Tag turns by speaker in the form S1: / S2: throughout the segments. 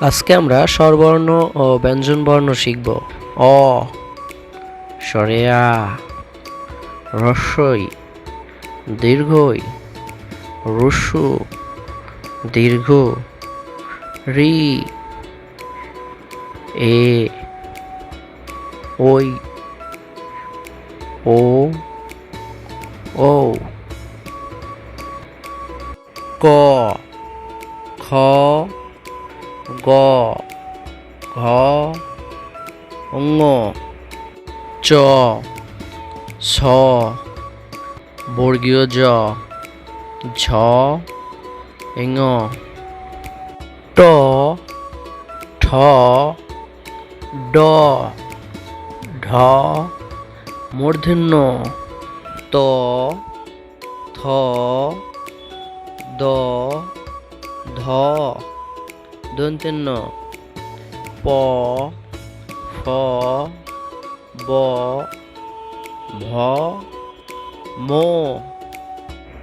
S1: আজকে আমরা স্বরবর্ণ ও ব্যঞ্জনবর্ণ শিখব। অ, সরেয়া রস্বই দীর্ঘই রস্যু দীর্ঘ, রি, এ, ওই, ও ও ক, খ গ, ঘ, ঙ, চ ছ বর্গীয় জ, ঝ ঙ ট, ঠ, ড, ঢ, মূর্ধন্য, ত, থ, দ, ধ দন্তেন্য। প, ফ, ব, ভ, ম।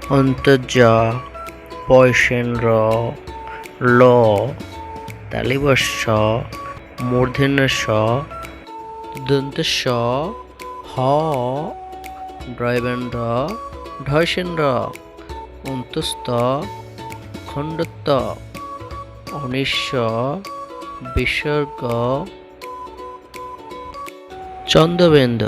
S1: অন্তর্য, পয়সেন্দ্র, ল। তালিবস্য মূর্ধন্য স দন্তস্য, হ। ড্রয়বেন্দ্র ঢয়সেন্দ্র। অন্তস্থ, খণ্ডত্ব। অনিশ্ব বিসর্গ চন্দ্রবেন্দ্র